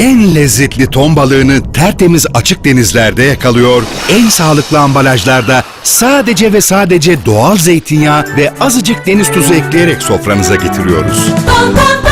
en lezzetli ton balığını tertemiz açık denizlerde yakalıyor, en sağlıklı ambalajlarda sadece ve sadece doğal zeytinyağı ve azıcık deniz tuzu ekleyerek sofranıza getiriyoruz. Pom pom pom,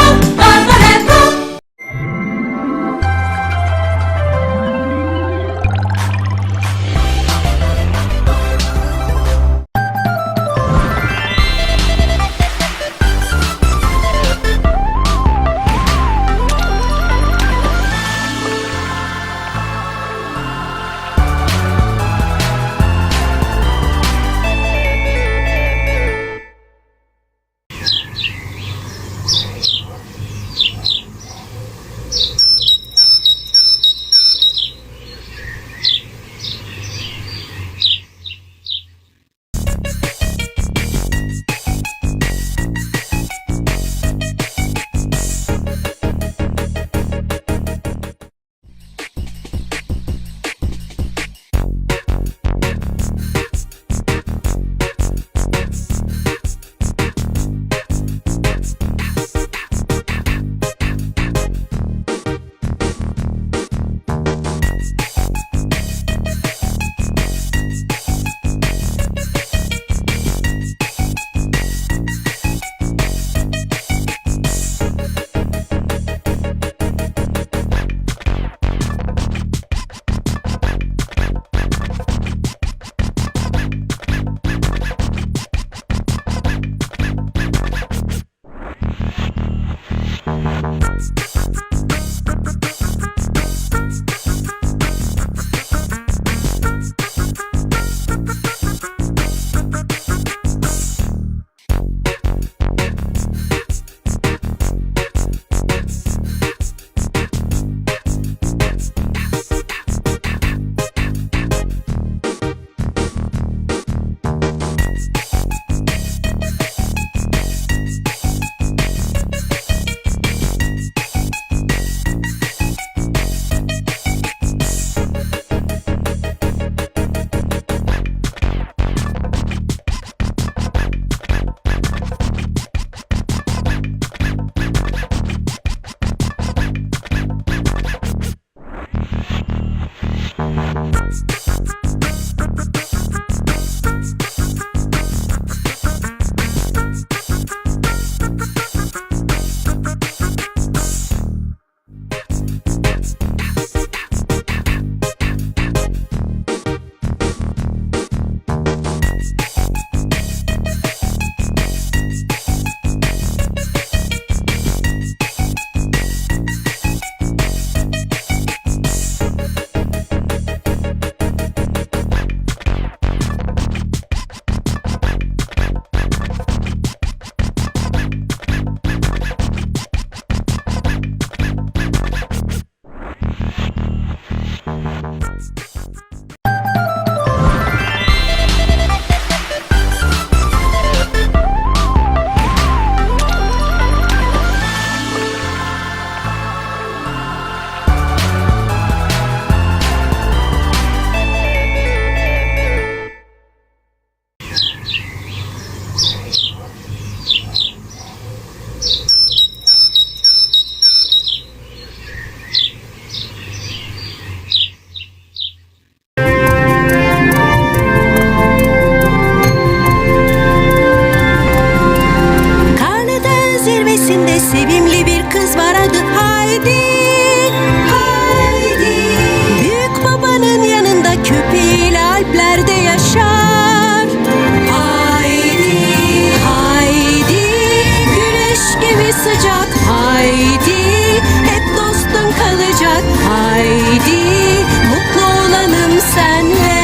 sevimli bir kız var adı Haydi. Haydi. Büyük babanın yanında köpeğiyle Alplerde yaşar. Haydi. Haydi. Güneş gibi sıcak. Haydi. Hep dostun kalacak. Haydi. Mutlu olalım senle.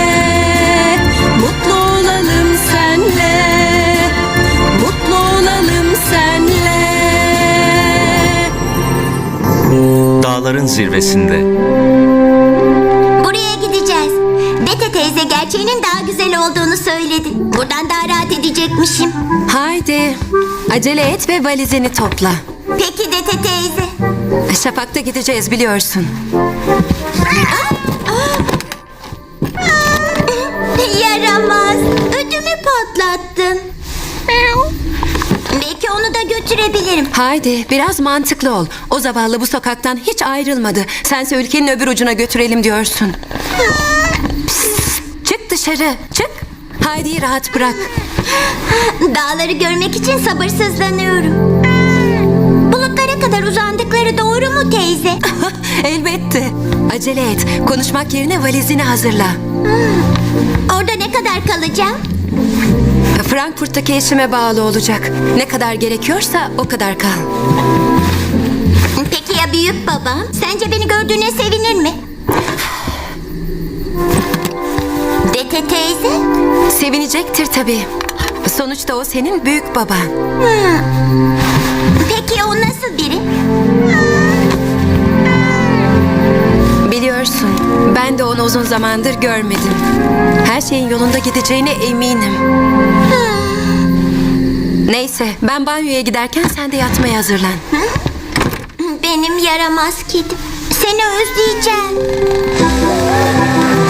Dağların zirvesinde. Buraya gideceğiz. Bete teyze gerçeğinin daha güzel olduğunu söyledi. Buradan daha rahat edecekmişim. Haydi. Acele et ve valizini topla. Peki Dete teyze. Şafak'ta gideceğiz biliyorsun. Yaramaz. Ödümü patlattın. Belki onu da götür götürebilirim. Haydi biraz mantıklı ol. O zavallı bu sokaktan hiç ayrılmadı. Sense ülkenin öbür ucuna götürelim diyorsun. Psst, çık dışarı çık. Haydi'yi rahat bırak. Dağları görmek için sabırsızlanıyorum. Bulutlara kadar uzandıkları doğru mu teyze? Elbette. Acele et. Konuşmak yerine valizini hazırla. Orada ne kadar kalacağım? Frankfurt'taki eşime bağlı olacak. Ne kadar gerekiyorsa o kadar kal. Peki ya büyük babam? Sence beni gördüğüne sevinir mi? Dete teyze? Sevinecektir tabii. Sonuçta o senin büyük baban. Peki o nasıl biri? Biliyorsun, ben de onu uzun zamandır görmedim. Her şeyin yolunda gideceğine eminim. Neyse, ben banyoya giderken sen de yatmaya hazırlan. Benim yaramaz kedim. Seni özleyeceğim.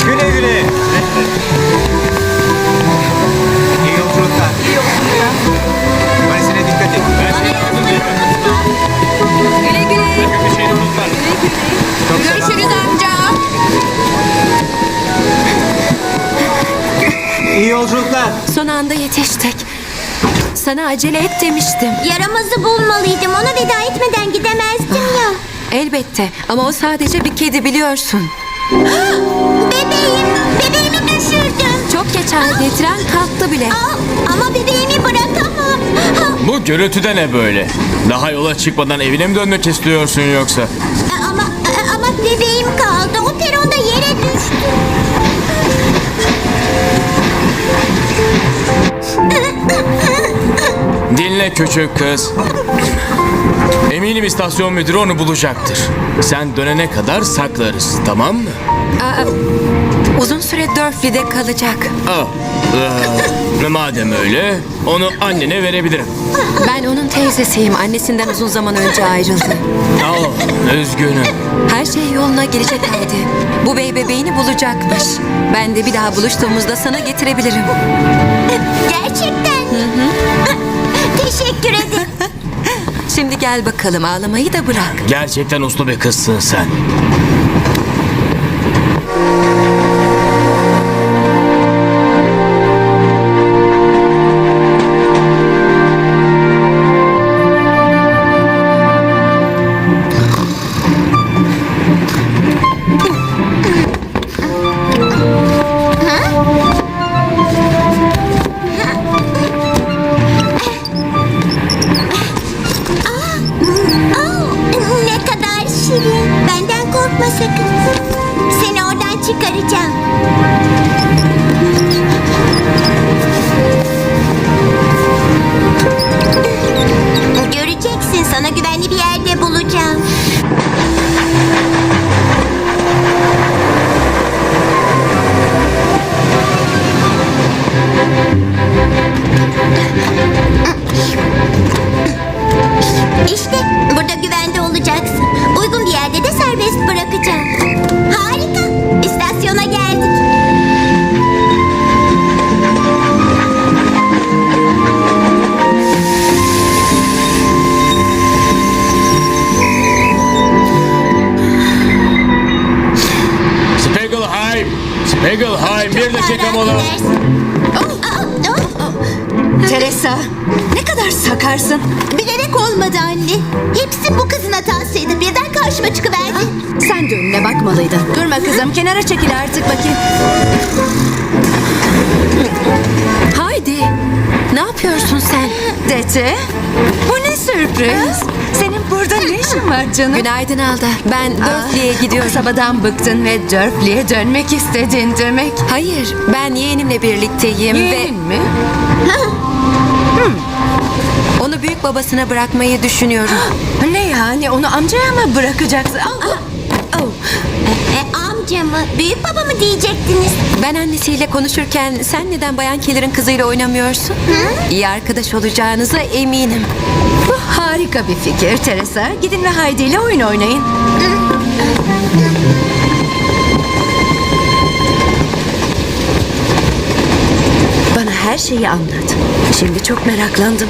Güle güle. İyi yolculuklar. İyi yolculuklar. Valizine dikkat et. Güle güle. Bir şey unutma. Görüşürüz amca. İyi yolculuklar. Son anda yetiştik. Sana acele et demiştim. Yaramazı bulmalıydım. Ona veda etmeden gidemezdim ya. Elbette ama o sadece bir kedi biliyorsun. Bebeğim. Bebeğimi düşürdüm. Çok geç halde tren kalktı bile. Aa, ama bebeğimi bırakamam. Ha, Bu gürültü de ne böyle? Daha yola çıkmadan evine mi dönmek istiyorsun yoksa? ama ama bebeğim kaldı. O peronda yere düştü. Dinle küçük kız. Eminim istasyon müdürü onu bulacaktır. Sen dönene kadar saklarız, tamam mı? Aa, uzun süre Dörfli'de kalacak. Ah, ee, madem öyle, onu annene verebilirim. Ben onun teyzesiyim. Annesinden uzun zaman önce ayrıldı. Oh, üzgünüm. Her şey yoluna girecek halde. Bu bey bebeğini bulacakmış. Ben de bir daha buluştuğumuzda sana getirebilirim. Gerçekten. Şimdi gel bakalım ağlamayı da bırak. Gerçekten uslu bir kızsın sen. seconds. Mola. Teresa, ne kadar sakarsın. Bilerek olmadı anne. Hepsi bu kızın hatasıydı. Birden karşıma çıkıverdi. Sen de önüne bakmalıydın. Durma kızım, kenara çekil artık bakayım. Haydi. Ne yapıyorsun sen? Dete, bu ne sürpriz. Senin burada ne işin var canım? Günaydın Alda. Ben Dörfli'ye gidiyorum. Kasabadan bıktın ve Dörfli'ye dönmek istedin demek. Hayır, ben yeğenimle birlikteyim Yeğenin mi? ve onu büyük babasına bırakmayı düşünüyorum. Ne yani, onu amcaya mı bırakacaksın? Al, al. Oh. E, amca mı? Büyük baba mı diyecektiniz? Ben annesiyle konuşurken sen neden Bayan Keller'ın kızıyla oynamıyorsun? İyi arkadaş olacağınıza eminim. Bu harika bir fikir Teresa. Gidin ve Haydi ile oyun oynayın. Bana her şeyi anlat. Şimdi çok meraklandım.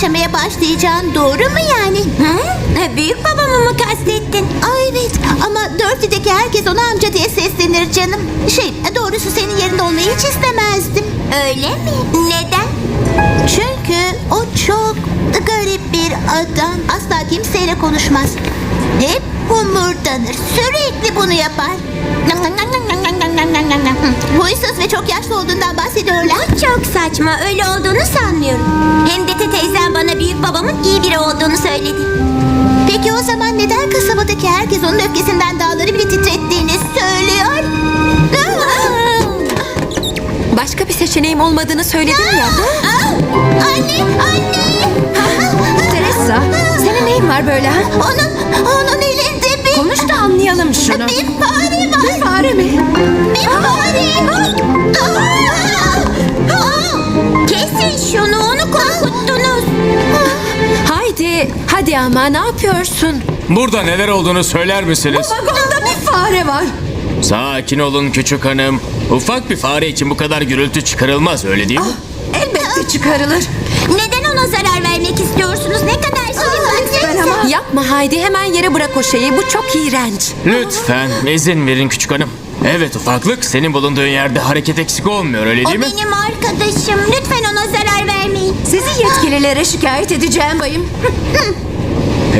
Yaşamaya başlayacağın doğru mu yani? Hı? Büyük babamı mı kastettin? Aa, evet ama Dörtlü'deki herkes ona amca diye seslenir canım. Şey doğrusu senin yerinde olmayı hiç istemezdim. Öyle mi? Neden? Çünkü o çok garip bir adam. Asla kimseyle konuşmaz. Hep humurdanır. Sürekli bunu yapar. Huysuz ve çok yaşlı olduğundan bahsediyorlar. Bu çok saçma. Öyle olduğunu sanmıyorum. Hem de teyzem bana büyük babamın iyi biri olduğunu söyledi. Peki o zaman neden kasabadaki herkes onun öfkesinden dağları bile titrettiğini söylüyor? Başka bir seçeneğim olmadığını söyledim ya. Anne, anne. Teresa, senin neyin var böyle ha? Onun, onun Konuş da anlayalım şunu. bir fare var. Bir fare mi? Bir fare. Aa! Kesin şunu, onu korkuttunuz. Haydi, hadi ama ne yapıyorsun? Burada neler olduğunu söyler misiniz? Vagonda bir fare var. Sakin olun küçük hanım. Ufak bir fare için bu kadar gürültü çıkarılmaz öyle değil mi? Elbette çıkarılır. Neden ona zarar vermek istiyorsunuz? Ne kadar şey var. Ama. Yapma Haydi, hemen yere bırak o şeyi. Bu çok iğrenç. Lütfen izin verin küçük hanım. Evet ufaklık senin bulunduğun yerde hareket eksik olmuyor öyle O değil mi? benim arkadaşım. Lütfen ona zarar vermeyin. Sizi yetkililere şikayet edeceğim bayım.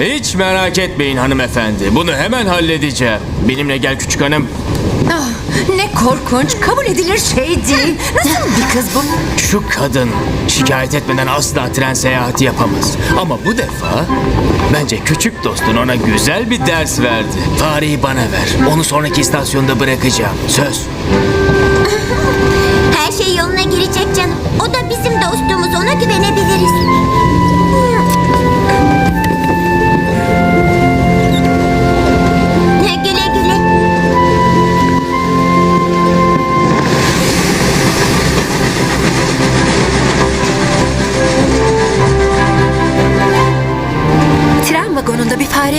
Hiç merak etmeyin hanımefendi. Bunu hemen halledeceğim. Benimle gel küçük hanım. Ah, ne korkunç, kabul edilir şey değil. Nasıl bir kız bu? Şu kadın şikayet etmeden asla tren seyahati yapamaz. Ama bu defa bence küçük dostun ona güzel bir ders verdi. Fareyi bana ver. Onu sonraki istasyonda bırakacağım. Söz. Her şey yoluna girecek canım. O da bizim dostumuz. Ona güvenebiliriz.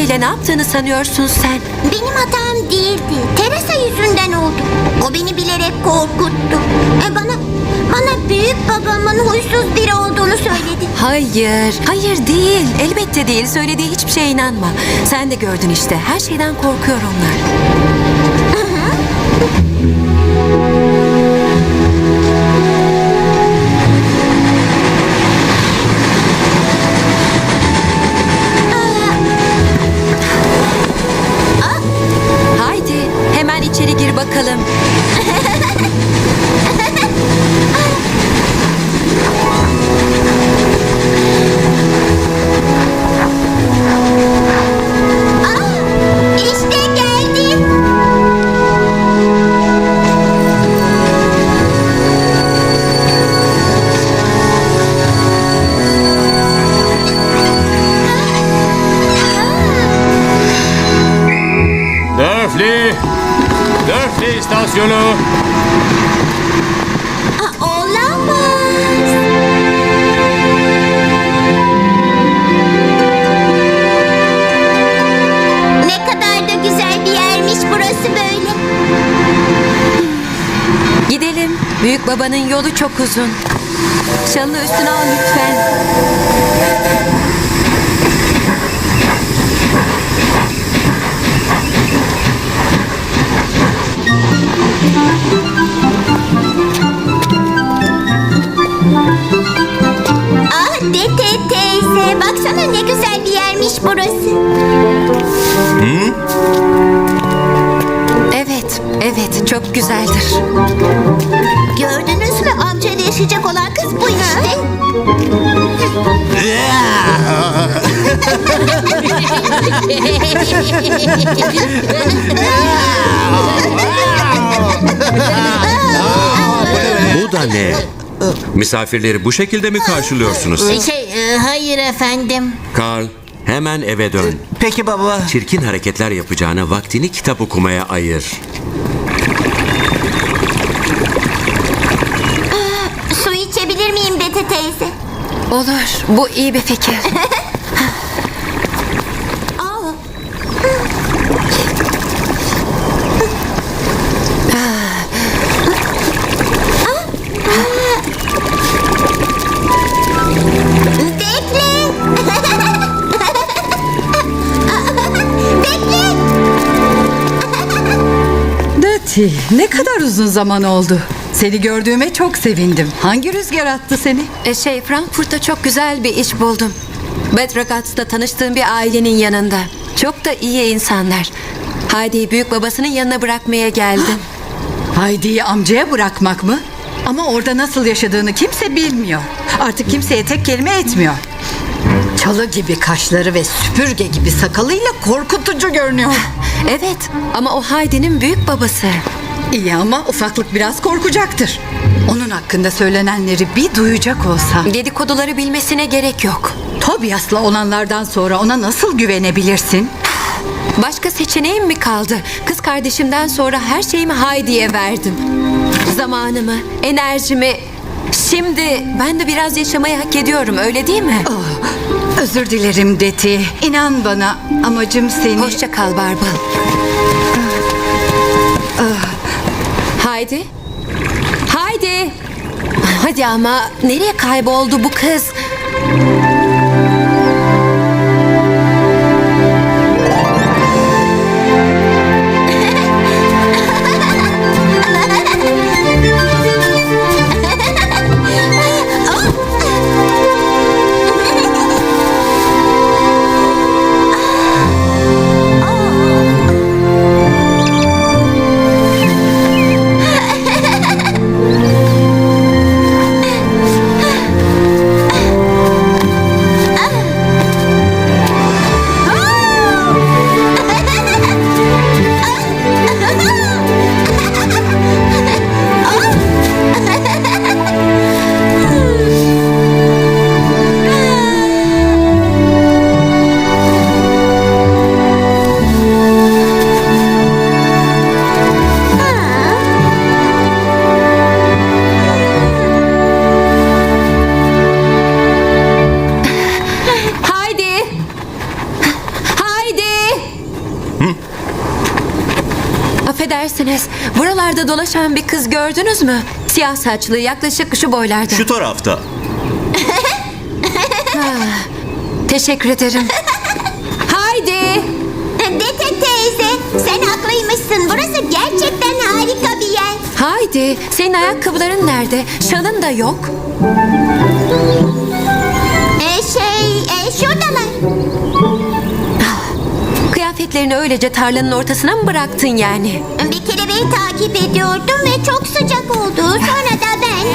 Fareyle ne yaptığını sanıyorsun sen? Benim hatam değildi. Teresa yüzünden oldu. O beni bilerek korkuttu. E bana bana büyük babamın huysuz biri olduğunu söyledi. Hayır, hayır değil. Elbette değil. Söylediği hiçbir şeye inanma. Sen de gördün işte. Her şeyden korkuyor onlar. Haydi, bakalım. Dörfli istasyonu! Aa, olamaz. Ne kadar da güzel bir yermiş burası böyle. Gidelim. Büyük babanın yolu çok uzun. Şalını üstüne al lütfen. Teyze baksana ne güzel bir yermiş burası. Evet, evet çok güzeldir. Gördünüz mü amcayla yaşayacak olan kız bu işte. Bu da ne? Misafirleri bu şekilde mi karşılıyorsunuz? Şey hayır efendim. Karl, hemen eve dön. Peki baba. Çirkin hareketler yapacağına vaktini kitap okumaya ayır. Su içebilir miyim Dete teyze? Olur, bu iyi bir fikir. Betty, ne kadar uzun zaman oldu. Seni gördüğüme çok sevindim. Hangi rüzgar attı seni? E, şey Frankfurt'ta çok güzel bir iş buldum. Bad Ragatz'ta tanıştığım bir ailenin yanında. Çok da iyi insanlar. Haydi'yi büyük babasının yanına bırakmaya geldim. Haydi'yi amcaya bırakmak mı? Ama orada nasıl yaşadığını kimse bilmiyor. Artık kimseye tek kelime etmiyor. Çalı gibi kaşları ve süpürge gibi sakalıyla korkutucu görünüyor. Evet ama o Haydi'nin büyük babası. İyi ama ufaklık biraz korkacaktır. Onun hakkında söylenenleri bir duyacak olsa. Dedikoduları bilmesine gerek yok. Tobias'la olanlardan sonra ona nasıl güvenebilirsin? Başka seçeneğim mi kaldı? Kız kardeşimden sonra her şeyimi Haydi'ye verdim. Zamanımı, enerjimi. Şimdi ben de biraz yaşamayı hak ediyorum öyle değil mi? Özür dilerim Deti. İnan bana amacım seni... Hoşça kal Barbal. Haydi. Haydi. Hadi ama nereye kayboldu bu kız? Affedersiniz. Buralarda dolaşan bir kız gördünüz mü? Siyah saçlı, yaklaşık şu boylarda. Şu tarafta. Teşekkür ederim. Haydi. Dete teyze sen haklıymışsın. Burası gerçekten harika bir yer. Haydi. Senin ayakkabıların nerede? Şalın da yok. Ee, şey e, şuradalar. Kıyafetlerini öylece tarlanın ortasına mı bıraktın yani? Bir kelebeği takip ediyordum ve çok sıcak oldu. Sonra da ben...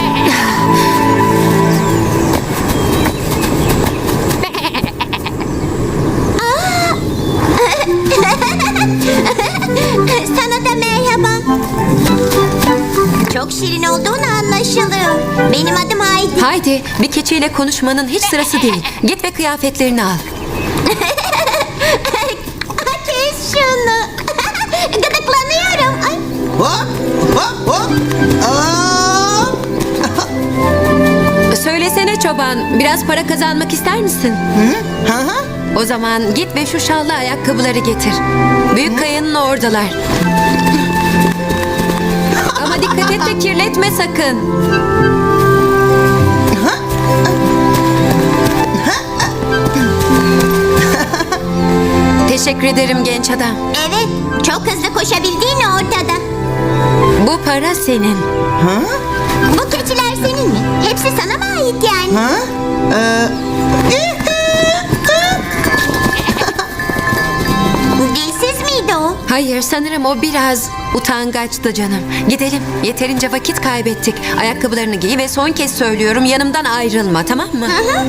Aa! Sana da merhaba. Çok şirin olduğunu anlaşılıyor. Benim adım Haydi. Haydi. Bir keçiyle konuşmanın hiç sırası değil. Git ve kıyafetlerini al. Kes şunu. Gıdıklanıyorum. Ay. Hop hop hop. Aa! Söylesene çoban. Biraz para kazanmak ister misin? O zaman git ve şu şallı ayakkabıları getir. Büyük kayanın oradalar. Ama dikkat et de kirletme sakın. Teşekkür ederim genç adam. Evet, çok hızlı koşabildiğin ortada. Bu para senin. Bu keçiler senin mi? Hepsi sana mı ait yani? Dilsiz miydi o? Hayır sanırım o biraz utangaçtı canım. Gidelim. Yeterince vakit kaybettik. Ayakkabılarını giy ve son kez söylüyorum yanımdan ayrılma tamam mı? Dete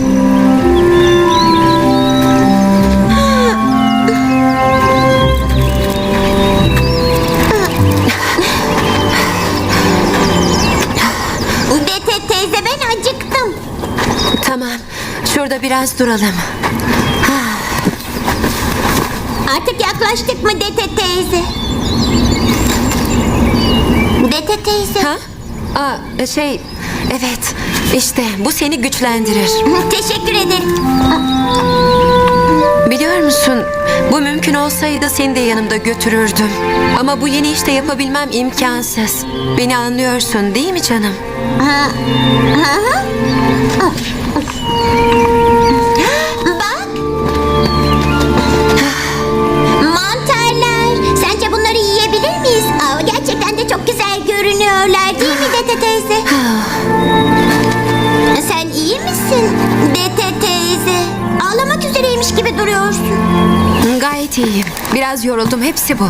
Şurada biraz duralım. Artık yaklaştık mı Dete teyze? Dete teyze. Ha? Aa, şey, evet. İşte bu seni güçlendirir. Teşekkür ederim. Biliyor musun? Bu mümkün olsaydı seni de yanımda götürürdüm. Ama bu yeni işte yapabilmem imkansız. Beni anlıyorsun değil mi canım? Bak. Gayet iyiyim. Biraz yoruldum. Hepsi bu.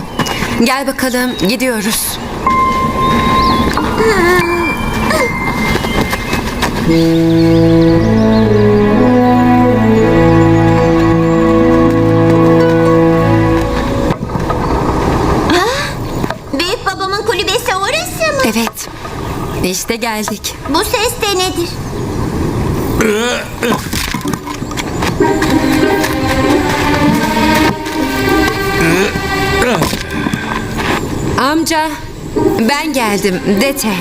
Gel bakalım. Gidiyoruz. Büyük babamın kulübesi orası mı? Evet. İşte geldik. Bu ses de nedir? Amca. Ben geldim. Dete.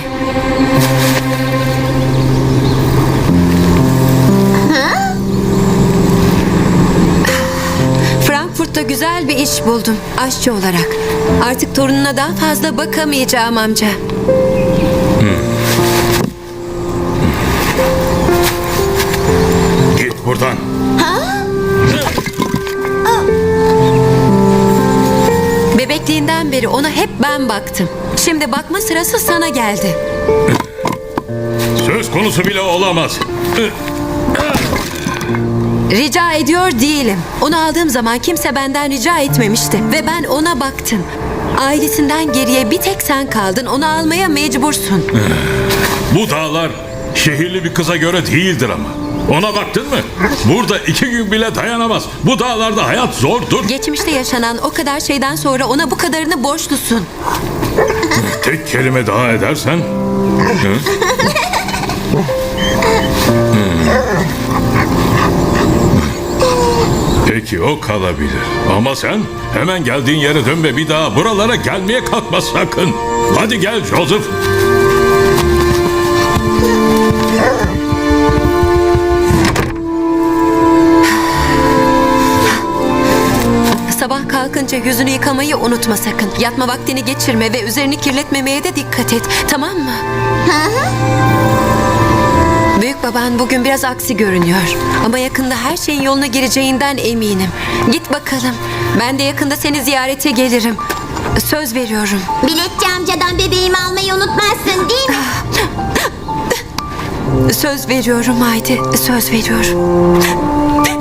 Frankfurt'ta güzel bir iş buldum. Aşçı olarak. Artık torununa daha fazla bakamayacağım amca. Bebekliğinden beri ona hep ben baktım. Şimdi bakma sırası sana geldi. Söz konusu bile olamaz. Rica ediyor değilim. Onu aldığım zaman kimse benden rica etmemişti. Ve ben ona baktım. Ailesinden geriye bir tek sen kaldın. Onu almaya mecbursun. Bu dağlar şehirli bir kıza göre değildir ama. Ona baktın mı? Burada iki gün bile dayanamaz. Bu dağlarda hayat zordur. Geçmişte yaşanan o kadar şeyden sonra ona bu kadarını borçlusun. Tek kelime daha edersen... Hı? Peki o kalabilir. Ama sen hemen geldiğin yere dön ve bir daha buralara gelmeye kalkma sakın. Hadi gel Joseph. Kalkınca yüzünü yıkamayı unutma sakın. Yatma vaktini geçirme ve üzerini kirletmemeye de dikkat et. Tamam mı? Büyük baban bugün biraz aksi görünüyor. Ama yakında her şeyin yoluna gireceğinden eminim. Git bakalım. Ben de yakında seni ziyarete gelirim. Söz veriyorum. Biletçi amcadan bebeğimi almayı unutmazsın değil mi? Söz veriyorum Haydi. Söz veriyorum.